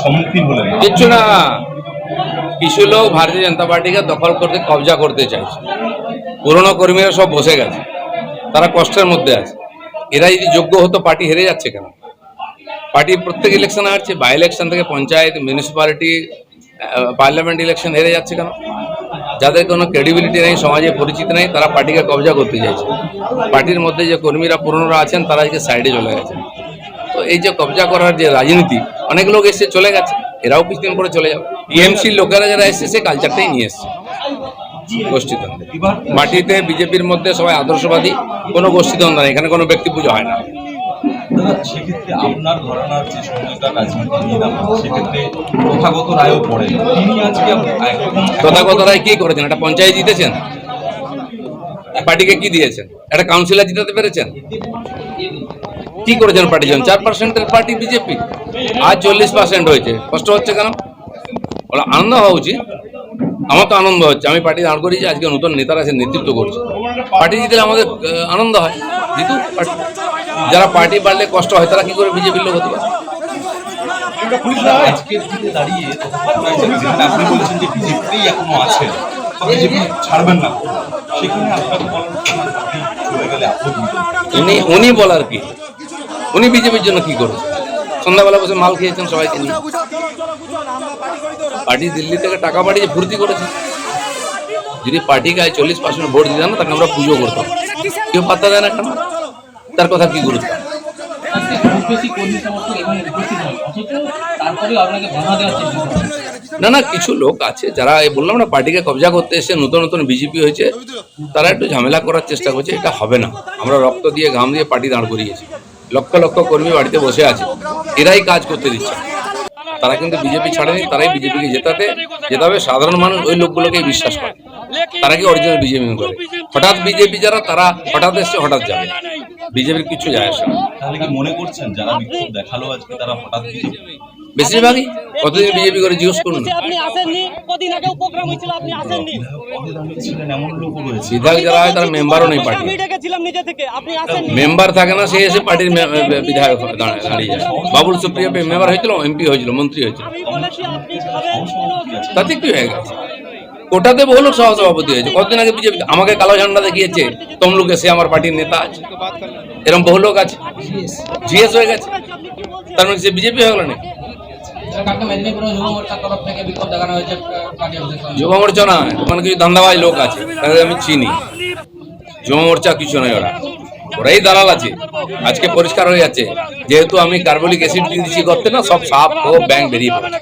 সম্মুখীন হলেন কিচ্ছু না। কিছু লোক ভারতীয় জনতা পার্টিকে দখল করতে, কবজা করতে চাইছে। পুরনো কর্মীরা সব বসে গেছে। তারা কষ্টের মধ্যে আছে। এরা যদি যোগ্য হতো, পার্টি হেরে যাচ্ছে কেন? পার্টি প্রত্যেক ইলেকশন হারছে। বাই ইলেকশন থেকে পঞ্চায়েত মিউনিসিপ্যালিটি পার্লামেন্ট ইলেকশন হেরে যাচ্ছে কেন? যাদের কোনো ক্রেডিবিলিটি নেই, সমাজে পরিচিত নেই, তারা পার্টিকে কবজা করতে চাইছে। পার্টির মধ্যে যে কর্মীরা পুরনোরা আছেন, তারা আজকে সাইডে চলে গেছেন। তো এই যে কবজা করার যে রাজনীতি অনেক লোক এসে চলে গেছে এরাও কিছুদিন পরে চলে যাবে। টিএমসির লোকেরা যারা এসছে সে কালচারটাই নিয়ে এসছে। গোষ্ঠীদ্বন্দ্ব। পার্টিতে বিজেপির মধ্যে সবাই আদর্শবাদী কোনো গোষ্ঠীদ্বন্দ্ব নেই এখানে কোনো ব্যক্তি পুজো হয় না। সেক্ষেত্রে আপনার যে রাজনীতি সেক্ষেত্রে প্রথাগত রায়ও পড়ে তিনি আজকে তথাগত রায় কি করেছেন? একটা পঞ্চায়েত জিতেছেন? পার্টিকে কি দিয়েছেন? একটা কাউন্সিলর জিতাতে পেরেছেন? কি করেছেন পার্টি জন চার পার্সেন্টের পার্টি বিজেপি আজ চল্লিশ পার্সেন্ট হয়েছে। কষ্ট হচ্ছে কেন? আনন্দ হওয়া উচিত। আমার তো আনন্দ হচ্ছে। আমি পার্টি দাঁড় করিয়েছি, আজকে নতুন নেতারা এসে নেতৃত্ব করছে। পার্টি জিতলে আমাদের আনন্দ হয়। জিতু যারা পার্টি বাড়লে কষ্ট হয়, তারা কি করে বিজেপির লোক হতে পারে? আজকের দিনে দাঁড়িয়ে আপনি বলেছেন যে বিজেপিতেই এখনও আছেন। বিজেপি ছাড়বেন না। সেখানে আপনাকে চলে গেলে উনি উনি বলার কি? উনি বিজেপির জন্য কি করেছেন সন্ধ্যাবেলা বসে মাল খেয়েছেন সবাইকে নিয়ে পার্টি দিল্লি থেকে টাকা পাঠিয়ে ফুর্তি করেছে যদি পার্টি গায়ে চল্লিশ পার্সেন্ট ভোট দিতাম না তাকে আমরা পুজো করতাম। কেউ পাত্তা দেয় না কেন তার কথা কি গুরুত্ব? আপনাকে বাধা দেওয়ার চেষ্টা না না, কিছু লোক আছে যারা বললাম না, পার্টিকে কবজা করতে এসে নতুন নতুন বিজেপি হয়েছে, তারা একটু ঝামেলা করার চেষ্টা করছে, এটা হবে না। আমরা রক্ত দিয়ে, ঘাম দিয়ে পার্টি দাঁড় করিয়েছি। লক্ষ লক্ষ কর্মী বাড়িতে বসে আছে, এরাই কাজ করতে দিচ্ছে। তারা কিন্তু বিজেপি ছাড়েনি, তারাই বিজেপিকে জেতাতে জেতাবে সাধারণ মানুষ ওই লোকগুলোকেই বিশ্বাস করে। তারা কি অরিজিনাল বিজেপি করে? হঠাৎ বিজেপি যারা, তারা হঠাৎ এসছে, হঠাৎ যাবে। বিজেপির কিছু যায় আসে না। তাহলে কি মনে করছেন, যারা বিক্ষোভ দেখাল আজকে, তারা হঠাৎ বেশিরভাগই কতদিন বিজেপি করে জিজ্ঞেস করুন। আপনি আসেননি কদিন প্রোগ্রাম হয়েছিল আপনি আসেননি। বিধায়ক যারা হয় তারা মেম্বারও নেই পার্টি নিজে থেকে আপনি আসেননি। মেম্বার থাকে না সে এসে পার্টির বিধায়ক দাঁড়ায় যায়। বাবুল সুপ্রিয় মেম্বার হয়েছিল এমপি হয়েছিল মন্ত্রী হয়েছিল। তাতে কি হয়ে গেছে? কোটাতে বহু লোক সহসভাপতি হয়েছে। কতদিন আগে বিজেপি আমাকে কালো ঝান্ডা দেখিয়েছে তমলুকে সে আমার পার্টির নেতা আছে। এরকম বহু লোক আছে। জিএস হয়ে গেছে। তার মানে সে বিজেপি হয়ে গেল না যুব মোর্চা না ওখানে কিছু ধান্দাবাজ লোক আছে, তাদের আমি চিনি। যুব মোর্চা কিছু নয় ওরা। ওরাই দালাল আছে। আজকে পরিষ্কার হয়ে যাচ্ছে। যেহেতু আমি কার্বলিক অ্যাসিড দিয়ে দিচ্ছি করতে না, সব সাপ ও ব্যাংক বেরিয়ে পড়েছে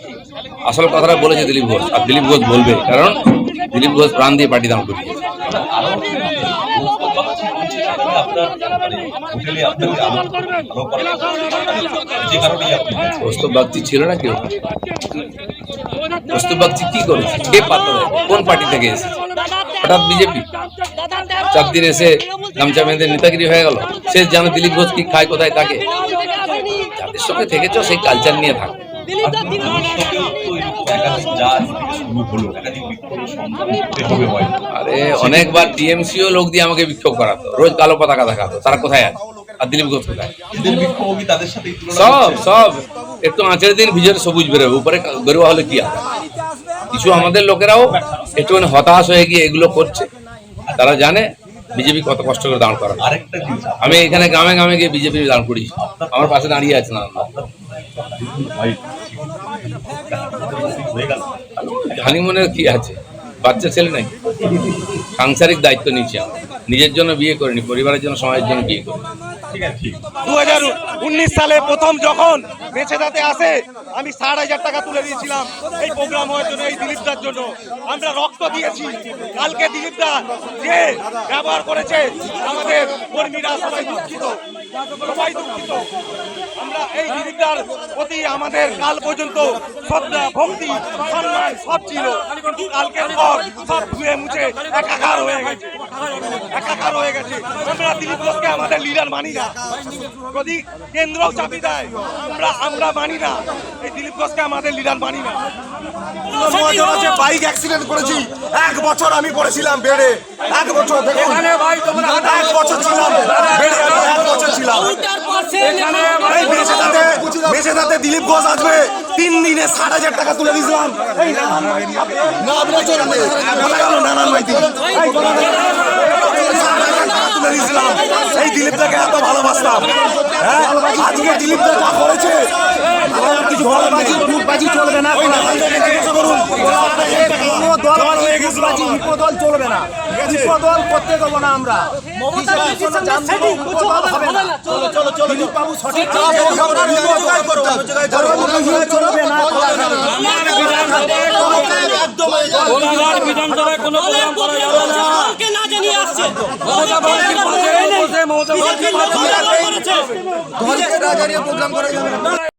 আসল কথাটা বলেছে দিলীপ ঘোষ, আর দিলীপ ঘোষ বলবে, কারণ দিলীপ ঘোষ প্রাণ দিয়ে পার্টি দাঁড় করিয়েছে আরও আপনার মানে হোটেলে আপনাকে আলো আলো করা যে কারণেই আপনি বাগচি ছিল না কেউ বাগচি কি করেছে কে পাত্তা কোন পার্টি থেকে এসেছে? হঠাৎ বিজেপি? চার দিন এসে গামছা বেঁধে নেতাগিরি হয়ে গেল। সে জানে দিলীপ ঘোষ কি খায় কোথায় থাকে যাদের সঙ্গে থেকেছ সেই কালচার নিয়ে থাকো। আরে, অনেকবার টিএমসিও লোক দিয়ে আমাকে বিক্ষোভ করাতো। রোজ কালো পতাকা দেখাতো। তারা কোথায় আছে? আর দিলীপ ঘোষ কোথায়? সব সব। একটু আঁচের দিন ভিজরে সবুজ বেরোবে। উপরে গরুয়া হলে কি আছে কিছু আমাদের লোকেরাও একটুখানি হতাশ হয়ে গিয়ে এগুলো করছে। তারা জানে বিজেপি কত কষ্ট করে দাঁড় করা আমি এখানে গ্রামে গ্রামে গিয়ে বিজেপি দাঁড় করি আমার পাশে দাঁড়িয়ে আছে না। হয়ে কি আছে? বাচ্চা ছেলে নাই? সাংসারিক দায়িত্ব নিচ্ছি নিজের জন্য বিয়ে করিনি, পরিবারের জন্য, সমাজের জন্য বিয়ে করি দু হাজার উনিশ সালে প্রথম যখন বেঁচে দাতে আসে, আমি ষাট হাজার টাকা তুলে দিয়েছিলাম এই প্রোগ্রাম হওয়ার জন্য, এই দিলীপদার জন্য। আমরা রক্ত দিয়েছি। কালকে দিলীপদা যে ব্যবহার করেছে, আমাদের কর্মীরা সবাই দুঃখিত। সবাই দুঃখিত। আমরা এই প্রতি আমাদের কাল পর্যন্ত শ্রদ্ধা ভক্তি, সম্মান সব ছিল। কিন্তু কালকের পর সব ধুয়ে মুছে একাকার হয়ে গেছে। একাকার হয়ে গেছে। আমরা দিলীপ ঘোষকে আমাদের লিডার মানি না। যদি কেন্দ্রও চাপি দেয়, আমরা আমরা মানি না। এই দিলীপ ঘোষকে আমাদের লিডার মানি না মহাজন আছে বাইক অ্যাক্সিডেন্ট করেছি। এক বছর আমি পড়েছিলাম বেড়ে। এক বছর দেখুন। এক বছর ছিলাম। বেড়ে আমি এক বছর ছিলাম। এই মেছেদাতে মেছেদাতে দিলীপ ঘোষ আসবে। তিন দিনে ষাট হাজার টাকা তুলে দিয়েছিলাম। নানান মাইতি। ষাট হাজার টাকা তুলে দিয়েছিলাম। এই দিলীপটাকে এত ভালোবাসতাম হ্যাঁ আজকে দিলীপ দা যা করেছে আমার আর কিছু বলার নেই। চলবে না ওই নানান থেকে জিজ্ঞাসা করুন কোনো দল হয়ে গেছিল দল চলবে না দল করতে দেবো না আমরা। চলো চলো চলো বাবু সঠিক চলবে না। জনগণকে না জানিয়ে আসছে। প্রোগ্রাম করা যাবে। না